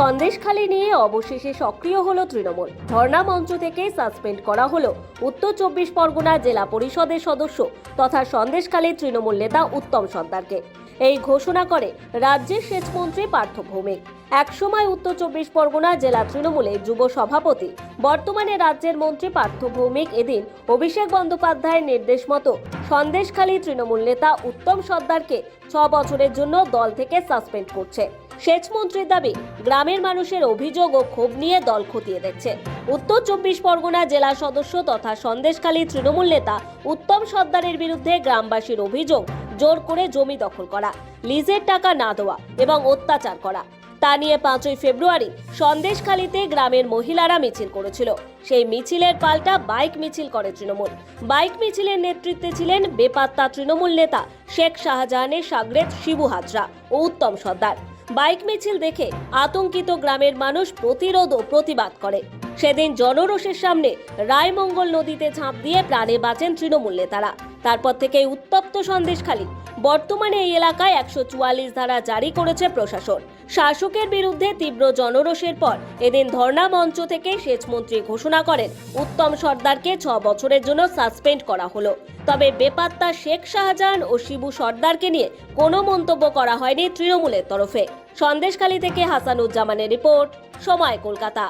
সন্দেশখালী নিয়ে অবশেষে সক্রিয় হলো তৃণমূল। ধর্ণা মঞ্চ থেকে সাসপেন্ড করা হলো উত্তর চব্বিশ পরগনা জেলা পরিষদের সদস্য তথা সন্দেশখালী তৃণমূল নেতা উত্তম সর্দারকে। এই ঘোষণা করে রাজ্যের সেচমন্ত্রী পার্থ ভৌমিক। একসময় উত্তর চব্বিশ পরগনা জেলা তৃণমূলের যুব সভাপতি, বর্তমানে রাজ্যের মন্ত্রী পার্থ ভৌমিক এদিন অভিষেক বন্দ্যোপাধ্যায়ের নির্দেশ মতো সন্দেশখালী তৃণমূল নেতা উত্তম সর্দারকে ছ বছরের জন্য দল থেকে সাসপেন্ড করছে। সেচমন্ত্রীর দাবি, গ্রামের মানুষের অভিযোগ ও ক্ষোভ নিয়ে দল খতিয়ে দেখছে। উত্তর চব্বিশ পরগনা জেলা সদস্য তথা সন্দেশখালী তৃণমূল নেতা উত্তম সর্দারের বিরুদ্ধে গ্রামবাসীর অভিযোগ, জোর করে জমি দখল করা, লিজের টাকা না দেওয়া এবং অত্যাচার করা। তা নিয়ে পাঁচই ফেব্রুয়ারি সন্দেশখালীতে গ্রামের মহিলারা মিছিল করেছিল। সেই মিছিলের পাল্টা বাইক মিছিল করে তৃণমূল। বাইক মিছিলের নেতৃত্বে ছিলেন বেপাত্তা তৃণমূল নেতা শেখ শাহজাহানের সাগরেদ শিবু হাজরা ও উত্তম সর্দার। বাইক মিছিল দেখে আতঙ্কিত গ্রামের মানুষ প্রতিরোধ ও প্রতিবাদ করে। সেদিন জনরোষের সামনে রায়মঙ্গল নদীতে ঝাঁপ দিয়ে প্রাণে বাঁচেন তৃণমূল নেতারা। তারপর থেকে উত্তপ্ত সন্দেশখালী। বর্তমানে এই এলাকায় একশো চুয়াল্লিশ ধারা জারি করেছে প্রশাসন। শাসকের বিরুদ্ধে তীব্র জনরোষের পর এদিন ধর্ণা মঞ্চ থেকে সেচমন্ত্রী ঘোষণা করেন, উত্তম সর্দারকে ছ বছরের জন্য সাসপেন্ড করা হলো। তবে বেপাত্তা শেখ শাহজাহান ও শিবু সর্দারকে নিয়ে কোনো মন্তব্য করা হয়নি তৃণমূলের তরফে। সন্দেশখালী থেকে হাসানুজ্জামানের রিপোর্ট সময় কলকাতা।